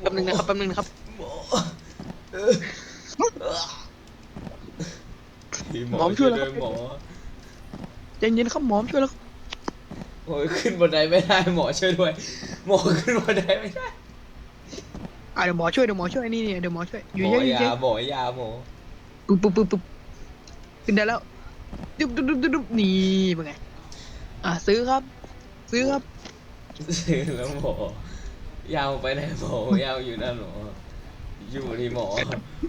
แป๊บนึงนะครับแป๊บนึงนะครับหมอเออพี่หมอหมอช่ช่ววยยแล้วด้วยหมอใจเย็นครับหมอช่วยแล้วโอ้ยขึ้นบันไดไม่ได้หมอช่วยด้วย หมอขึ้นบันไดไม่ได้อะเดี๋ยวหมอช่วยเดี๋ยวหมอช่วยนี่นี่เดี๋ยวหมอช่วยอยู่หมเฉอยๆอยู่เฉยายหมอยาหมอๆปุ๊บปุ๊บปุ๊บปุ๊บขึ้นได้แล้วดุ๊บดุ๊บดุ๊บดุ๊บดุ๊บนี่เป็นไงอะซื้อครับ ซื้อครับ ซื้อแล้วหมอ ยาวไปไหนหมอยาวอยู่นั่นหมออยู่ที่หมอ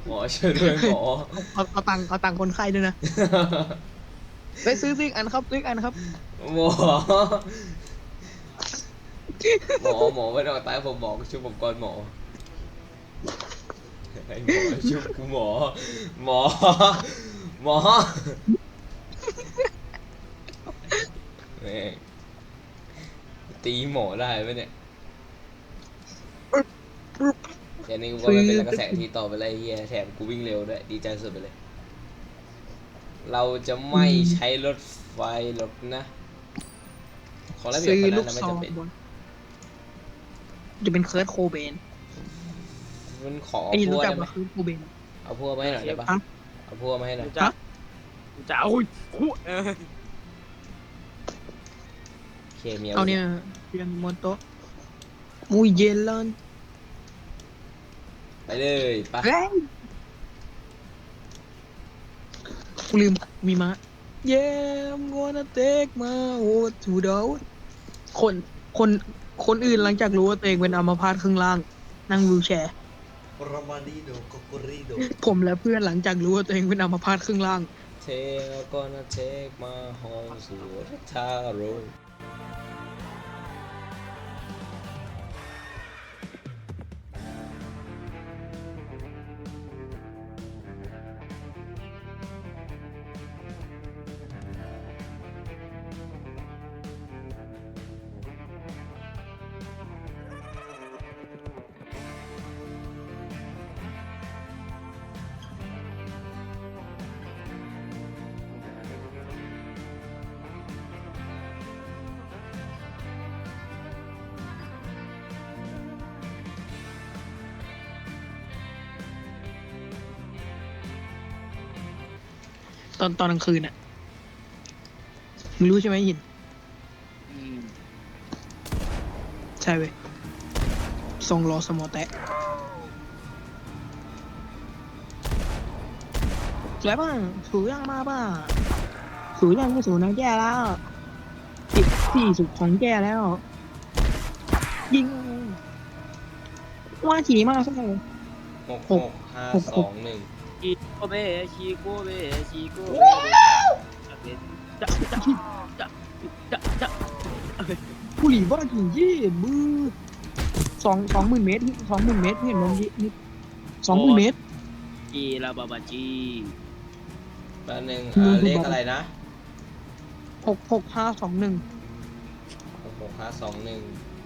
หมอช่วยด้วยหมอเอาเอาตังค์เอาตังค์คนไข้ด้วยนะไปซื้อซื้ออีกอันครับซื้ออีกอันครับ หมอ หมอหมอไม่ต้องตายผมหมอช่วยผมก่อนหมอไอ้หมอช่วยกูหมอ หมอ หมอแม่งตีหมอได้ไหมเนี่ย อย่างนี้กูก็ไม่เป็นกระแสที่ต่อไปเลยเฮียแถมกูวิ่งเร็วด้วยดีใจสุดไปเลย เราจะไม่ใช้รถไฟหรอกนะของระเบียบซื้อคนลูนั้นกนะไม่ซองจำเป็นบนจะเป็นเคิร์ดโคเบนมันขอไอ้นี่พัรู้วจักได้ไหมว่าคือโคเบน เอาพัวมาให้หน่อยได้ปะฮะ เอาพัวมาให้หน่อยจะจะโอ้ยคู่เออเคมีเอาเนี่ยเรียนบนโต๊ะมุยเย็นแล้ว ไปเลยไปเฮ้ยกูลืมมีมา Yeah I'm gonna take my oath to the คนคนคนอื่นหลังจากรู้ว่าตัวเองเป็นอัมพาตครึ่งล่าง นั่งวิวแชร์รามาดีโดโกโกริโดผมและเพื่อนหลังจากรู้ว่าตัวเองเป็นอัมพาตครึ่งล่าง เทก็นะเทคมาฮองสู่ทาโร ตอนตอนกลางคืนอะมึงรู้ใช่ไหมหิน อืมใช่เว้ยทรงรอสมอแตะสวยบ้างสูย่างมาบ้างสูย่างก็สูนะแย่แล้วติดที่สุดของแย่แล้ว ยิง ว่าฉีมากใช่ไหมหกหหกกห้าหกสองหนึ่ง ชีโกเบชีโกเบชีโกเบจะเป็นจะจะจะจะจะบุหรี่บ้าจริงยี่มือสองสองหมื่นเมตรสองหมื่นเมตรเห็นมั้ยนี่สองหมื่นเมตรจีลาบาบาจีแป๊บนึงอ่าเลขอะไรนะหกหกห้าสองหนึ่งหกหกห้าสองหนึ่ง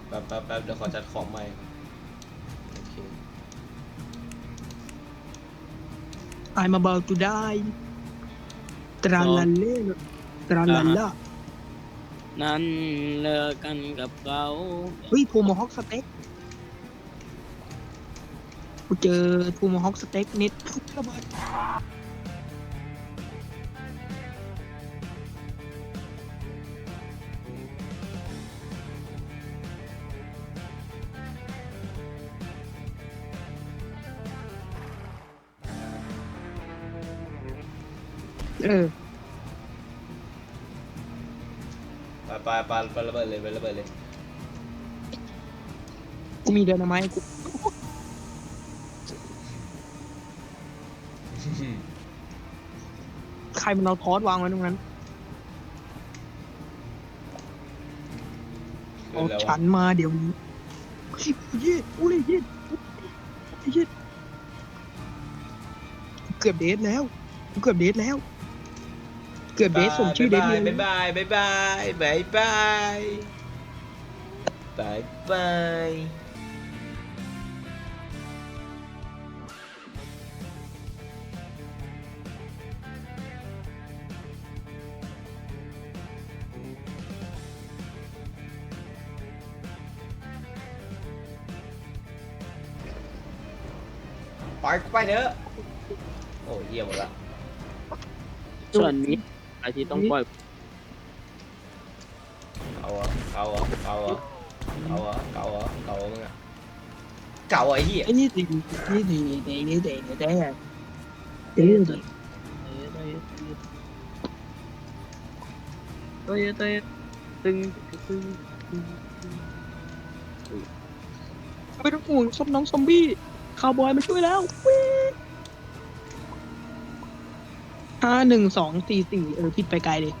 แป๊บแป๊บแป๊บเดี๋ยวขอจัดของใหม่ I'm about to die ตราลันเล่ตราลันล่านั้นเลิกกันกับเขาเฮ้ยทูมฮอกสเต็กกูเจอทูมฮอกสเต็กนิดระเบิด เออไปไปไประเบิดเลยไประเบิดเลยกูมีเดินมาไหมกูใครมันเอาทอสวางไว้ตรงนั้นขึ้เอานแล้วฉันมาเดี๋ยวนี้เฮ้ยเย็ดอุ้ยเย็ดเย็ดเกือบเดทแล้วเกือบเดทแล้ว เกือบเดทส่งชื่อเดทบาเลยยบายบายบายบายบายบายบายปล่อยกูไปเถอะโอ้ยเหี้ยหมดละส่วนนี้ ไอที่ต้องปล่อยเอาอะเอาอะเอาอะเอาอะเก่าอะเก่าอะมึงอะเก่าอะไอ้เหี้ยไอ้นี่ตีนี่ตีนี่นี่ตีนี่ตีนี่ตีเต้ยเต้ยตึงตึงตึงไม่ต้องห่วงซอมน้องซอมบี้คาวบอยมาช่วยแล้ววิ่ง ห้าหนึ่งสองสี่สี่เออผิดไปไกลเลย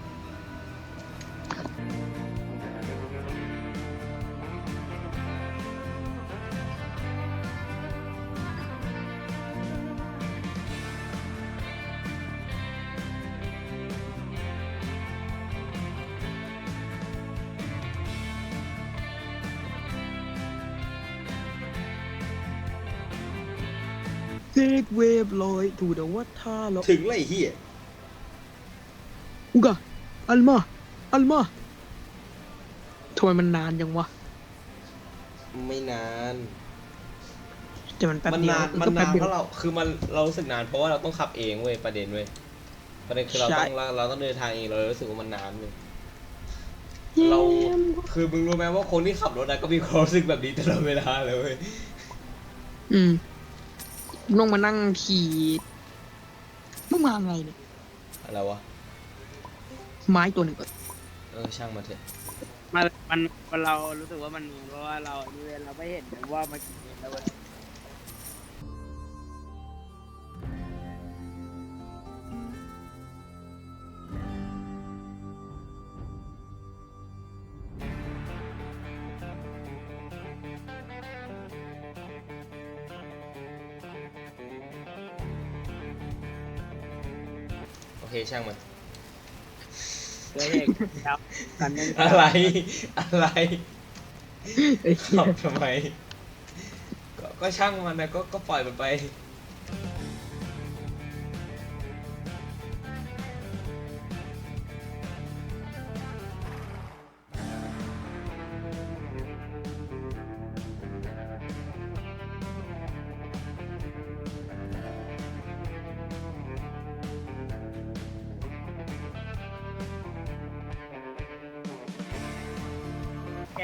เทคเวฟลอยถูเดวัดท่าแล้วถึงเลยไอ้เหี้ยอุกะ อัลมาอัลมาทำไมมันนานจังวะไม่นานแต่มันแป๊บมันเดียวนานมันก็แป๊นาบนเดียเพว ราะเราคือมันเรารู้สึกนานเพราะว่าเราต้องขับเองเว้ยประเด็นเว้ยประเด็นคือเราใช่ ต้องเราเราต้องเดินทางเองเราเลยรู้สึกว่ามันนานเว้ยเยี่ยเรามคือมึงรู้ไหมว่าคนที่ขับรถนะก็มีความรู้สึกแบบนี้ตลอดเวลาเลยเว้ยอืมลงมานั่งขี่มึงมาไงเนี่ยอะไรวะ ไม้ตัวหนึ่งก่อนเออช่างมาเถอะมันมันมันเรารู้สึกว่ามันเพราะว่าเราเนี่ยเราไม่เห็นว่ามันกี่เมตรแล้วเว้ยโอเคช่างมัน เพื่อให้ครับกันนั่นอะไร อะไรไอ้เหี้ยขับทำไม ก็ก็ช่างมันนะก็ก็ปล่อยมันไป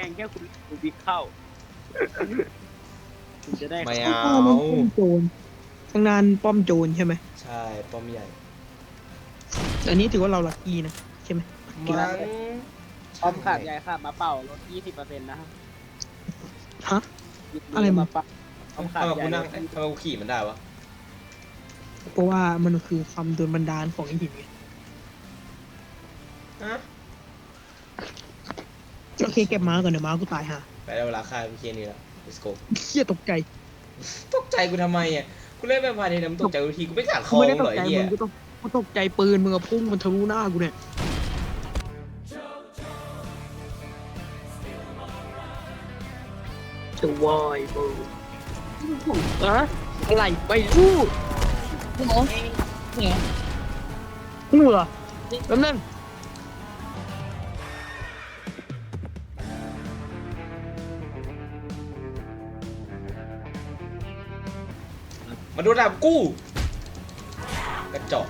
งแค่คุณคุณบิ๊กเข้าคุณจะได้ไม่ข้างเอาหน้ามันป้อมโจรข้างหนานป้อมโจรใช่ไหมใช่ป้อมใหญ่แต่อันนี้ถือว่าเราลัคกี้นะ ใช่ไหม มั้งพร้อมขาดใหญ่ค่ะมาเป่ารถ20%นะครับฮะ อะไรมึง มาเป่าพร้อมขาดทำไมใหญ่กูนั่งเอ๊ะทำไมกูขี่มันได้วะเพราะว่ามันคือความโดนบันดาลของไอ้หินไงฮะ โอเคเก็บม้าก่อนเดี๋ยวม้ากูตายฮะไปได้เวลาฆ่าพี่เคนนี่แล้ว let's go เฮียตกใจตกใจกูทำไมอะกูเล่นแบบพาเนี่ยมึงตกใจกูทีกูไม่ขาดคกูอไม่ได้มึงตเหรกอไอ้ใจเหี้มึยงกูตกกูตกใจปืนมึงอะพุ่งมันทะลุหน้ากูเนี่ยจะวายบูอะอะไรไปรู้เหรอเหรอเหงื่อแป๊บนึง มาดูดาบกูกระจอก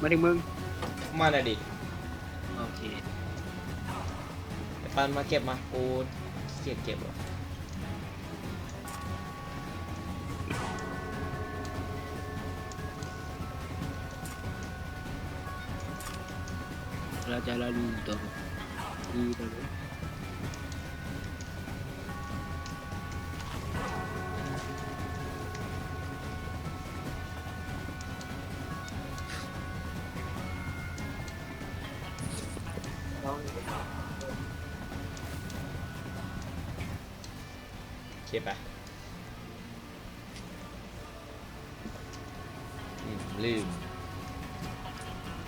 มาถึงมึงมาหน่อยดิโอเคไอ้ปันมาเก็บมากูเกียดเก็บหรอเราจะเราดูตัวดีตัว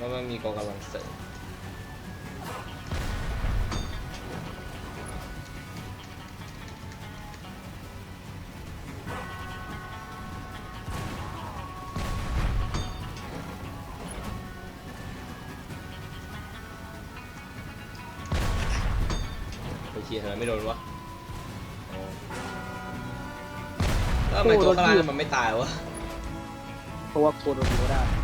ว่ามันมีกองกำลังเสริมโอเคทำไมไม่โดนวะอ๋อเอทำไมตัวข้างล่างมันไม่ตายวะ เพราะว่าโคโดโมได้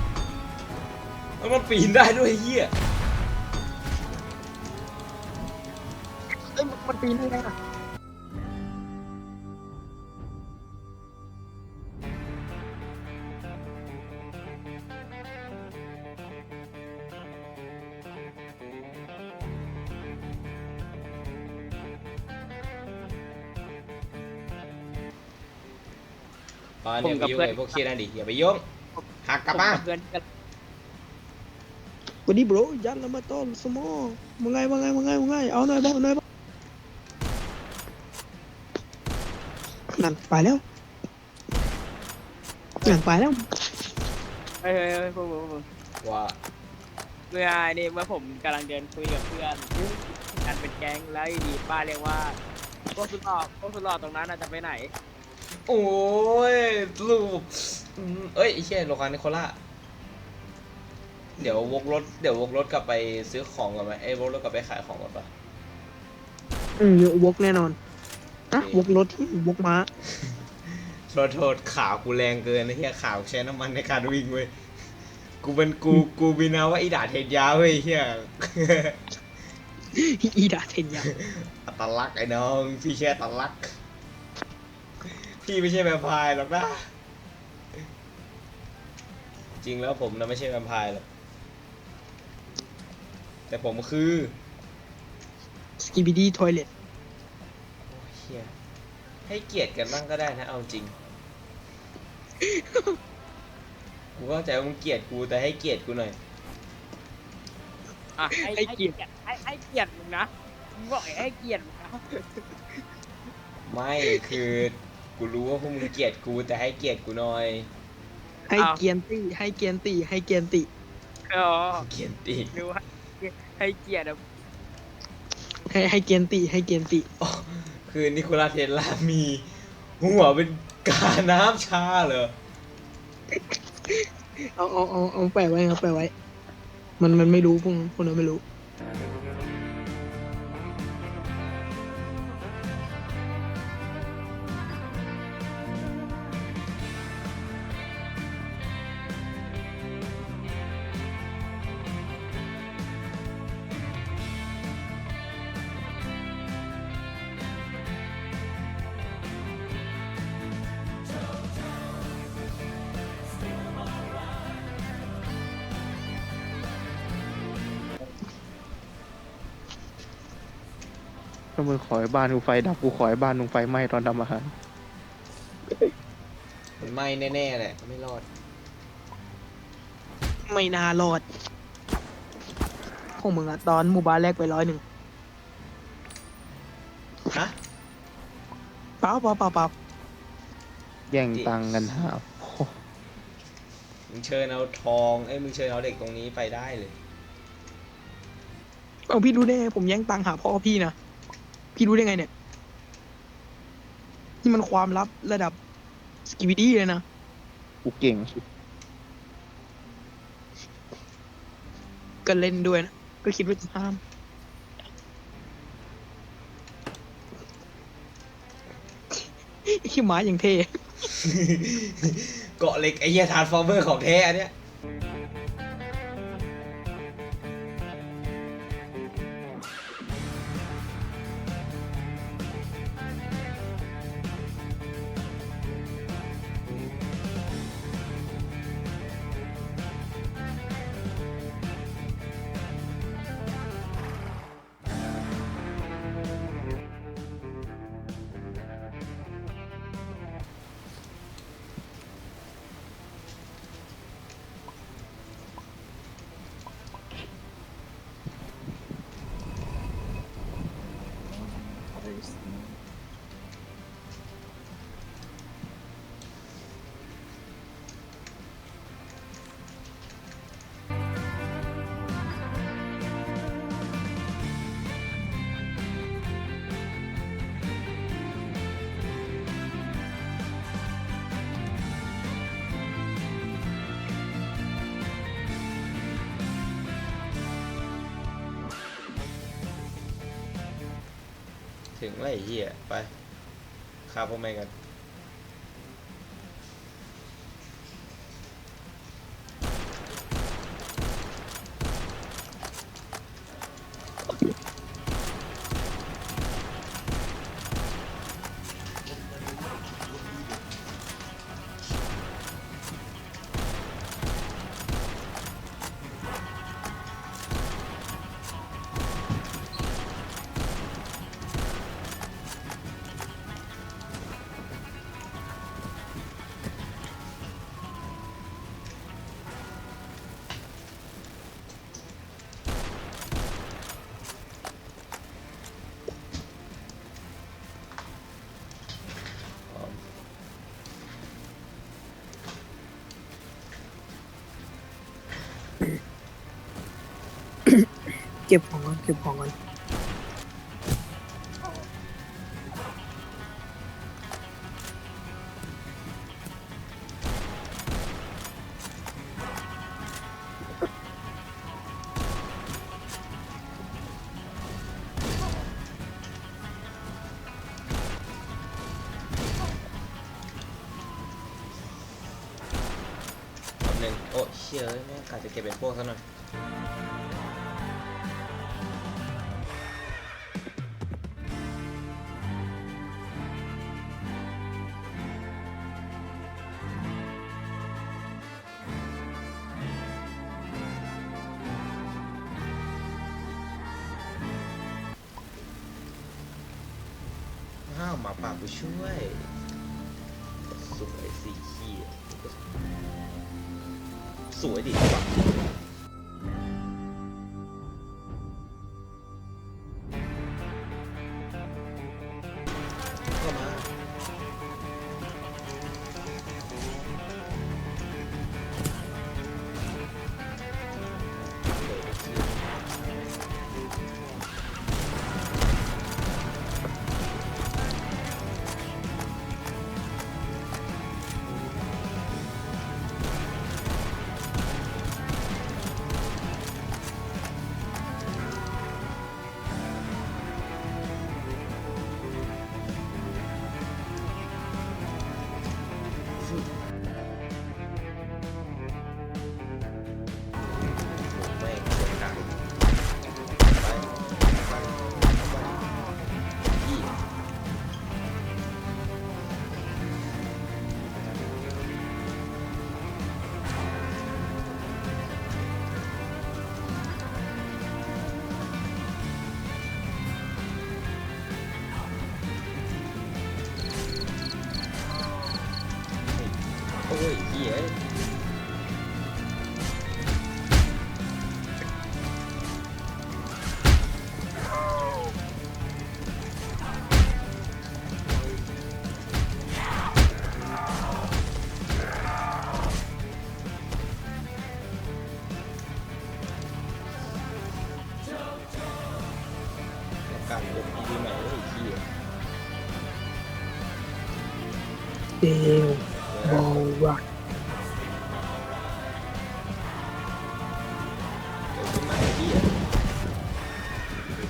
แล้วมันปีนได้ด้วยไอ้เฮียเอ้ยมันปีนได้ไงอะอ๋อเนี่ยไปยุ่งไอ้พวกเคียนั่นดิอย่าไปยุ่งหักกลับมา เพื่อนกัน วันนี้ bro ยันแล้วมาต้นสมองมึงไงมึงไงมึงไงมึงไงเอาหน่อยบ้างเอาหน่อยบ้างนั่นไปแล้วนั่นไปแล้วเฮ้ยเฮ้ยเฮ้ยพวกมึงพวกมึงว่าเมื่อนี่เมื่อผมกำลังเดินคุยกับเพื่อนกันเป็นแก๊งแล้วอยู่ดีป้าเรียกว่าพวกสุดหล่อพวกสุดหล่อตรงนั้นน่ะจะไปไหน โอ้ยลูกอืมเอ้ยไอ้เชี่ยโลคานิโคล่า เดี๋ยววกรถเดี๋ยววกรถกลับไปซื้อของก่อนไหมไอ้ยวกรถกลับไปขายของก่อนปะ อืมวกแน่นอนอะวกรถวกม้าโทษโทษขากูแรงเกินไอ้เหี้ยขากูใช้น้ำมันในการวิ่งเว้ย กูเป็นกูกูบินาว่าอีด่าเทนยาเว้ยไอ้เหี้ยอีดาเทนยาอัตลักษณ์ไอ้น้องพี่แค่อัตลักษณ์พี่ไม่ใช่แวมไพร์หรอกนะ จริงแล้วผมนะไม่ใช่แวมไพร์หรอก แต่ผมคือสกิบิดี้ทอยเลทโอ้ยเฮียให้เกียรติกันบ้างก็ได้นะ เอาจริง กูเข้าใจว่ามึงเกลียดกูแต่ให้เกียรติกูหน่อย อะให้ให้เกียรติให้ให้เกียรติมึงนะมึงบอกให้เกียรติมึงนะไม่คือกูรู้ว่าพวกมึงเกลียดกูแต่ให้เกียรติกูหน่อยให้เกียนตี้ให้เกียนตี้ให้เกียนตี้อ๋อเกียรติดูว่า ให้เกียรติอะให้ให้เกียนตี้ให้เกียนตี้อ๋อคือนิโคลัสเทสลามีหัวเป็นกาน้ำชาเหรอ เอาเอาเอาเอาแปะไว้เอาแปะไว้ มันมันไม่รู้พวกพวกนั้นไม่รู้ถ้ามึ ขอให้บ้านกูไฟดับกูขอให้บ้านมึงไฟไหม้ตอนทำอาหารมันไหม่แน่ๆแหละไม่รอดไม่น่ารอดของมึงอะตอนหมู่บ้านแรกไปร้อยหนึ่งฮะเปล่าเปล่าเปล่าเปล่าแย่งตังค์กันหาโอ้มึงเชิญเอาทองเอ้ยมึงเชิญเอาเด็กตรงนี้ไปได้เลย เอาพี่รู้ได้ไงผมแย่งตังค์หาพ่อพี่นะ พี่รู้ได้ไงเนี่ย นี่มันความลับระดับสกิบิดี้เลยนะ กูเก่ง ก็เล่นด้วยนะ ก็คิดว่าจะห้าม ขี้หมาอย่างเท่ เกาะเหล็กไอ้เหี้ยทรานส์ฟอร์เมอร์ของแท้อันเนี้ย ถึงไรเหี้ยไปคาพวกแม่งกัน เก็บของก่อนเก็บของก่อน หมาป่ากูช่วยสวยสีเขียวสวยดิ ลบอลวัก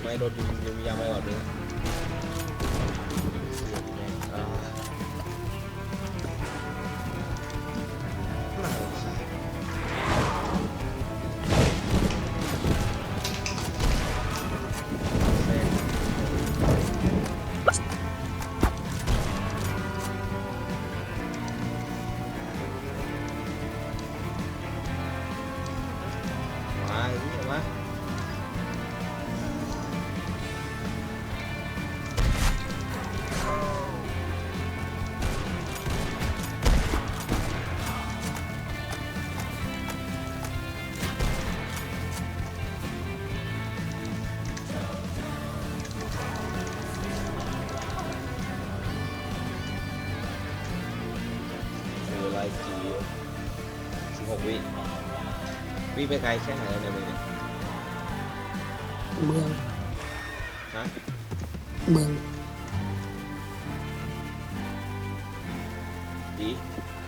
ไม่โดนยิงยังไม่หลอดเลย ไปไกลแค่ไหนแล้วเนี่ยมึงเนี่ยเมืองฮะเมืองดี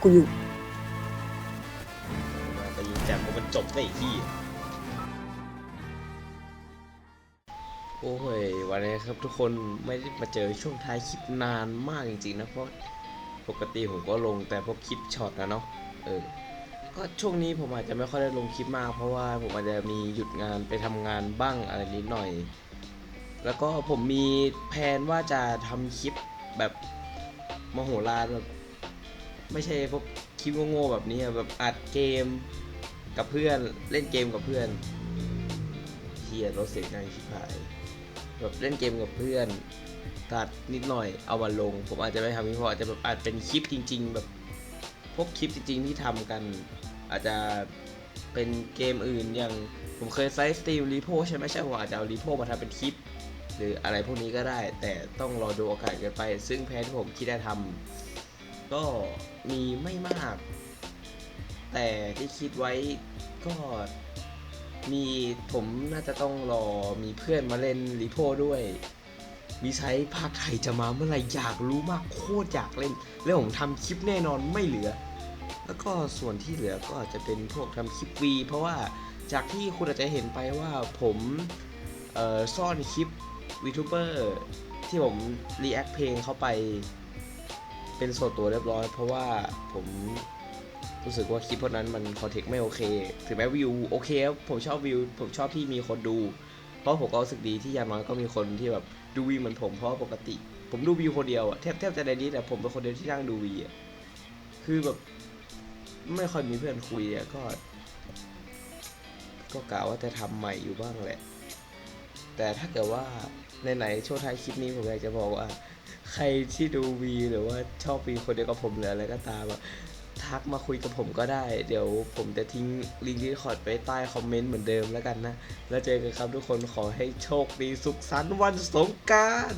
กูอยู่มาแต่ยิงแจมมันจบได้อีกที่โอ้ยวันนี้ครับทุกคนไม่ได้มาเจอช่วงท้ายคลิปนานมากจริงๆนะเพราะปกติผมก็ลงแต่พวกคลิปช็อตนะเนาะเออ ก็ช่วงนี้ผมอาจจะไม่ค่อยได้ลงคลิปมากเพราะว่าผมอาจจะมีหยุดงานไปทำงานบ้างอะไรนิดหน่อย แล้วก็ผมมีแผนว่าจะทำคลิปแบบมโหฬารแบบไม่ใช่พวกคลิปโง่ๆแบบนี้อะแบบอัดเกมกับเพื่อนเล่นเกมกับเพื่อนเฮียรถเสียงดังชิบหายแบบเล่นเกมกับเพื่อนตัดนิดหน่อยเอามาลง ผมอาจจะไม่ทำนี้เพราะอาจจะแบบอาจเป็นคลิปจริง ๆ แบบ วกคลิปจริงๆที่ทำกัน อาจจะเป็นเกมอื่นอย่างผมเคยไซส์สตรีมรีโพใช่ไหมใช่ผมอาจจะเอารีโพมาทำเป็นคลิป หรืออะไรพวกนี้ก็ได้ แต่ต้องรอดูโอกาสกันไป ซึ่งแผนที่ผมคิดจะทำก็มีไม่มาก แต่ที่คิดไว้ก็มีผมน่าจะต้องรอมีเพื่อนมาเล่นรีโพด้วยมีใช้ภาคไทยจะมาเมื่อไหร่อยากรู้มากโคตรอยากเล่น แล้วผมทำคลิปแน่นอนไม่เหลือ แล้วก็ส่วนที่เหลือก็อาจจะเป็นพวกทำคลิปวีเพราะว่าจากที่คุณอาจจะเห็นไปว่าผมซ่อนคลิปวีทูเบอร์ที่ผมรีแอคเพลงเข้าไปเป็นส่วนตัวเรียบร้อย เพราะว่าผมรู้สึกว่าคลิปพวกนั้นมันคอนเทกต์ไม่โอเคถึงแม้วิวโอเคครับผมชอบวิวผมชอบที่มีคนดู เพราะผมก็รู้สึกดีที่อย่างน้อยก็มีคนที่แบบดูวีเหมือนผมเพราะปกติ ผมดูวิวคนเดียวอะแทบแทบจะในนี้แต่ผมเป็นคนเดียวที่นั่งดูวีอะคือแบบ ไม่ค่อยมีเพื่อนคุยอะก็ ก็กะว่าจะทำใหม่อยู่บ้างแหละ แต่ถ้าเกิดว่าในไหนๆช่วงท้ายคลิปนี้ผมอยากจะบอกว่า ใครที่ดูวีหรือว่าชอบวีคนเดียวกับผมหรืออะไรก็ตามอะทักมาคุยกับผมก็ได้ เดี๋ยวผมจะทิ้งลิงก์ดีคอร์ดไปใต้คอมเมนต์เหมือนเดิมแล้วกันนะ แล้วเจอกันครับทุกคนขอให้โชคดีสุขสันต์วันสงกราร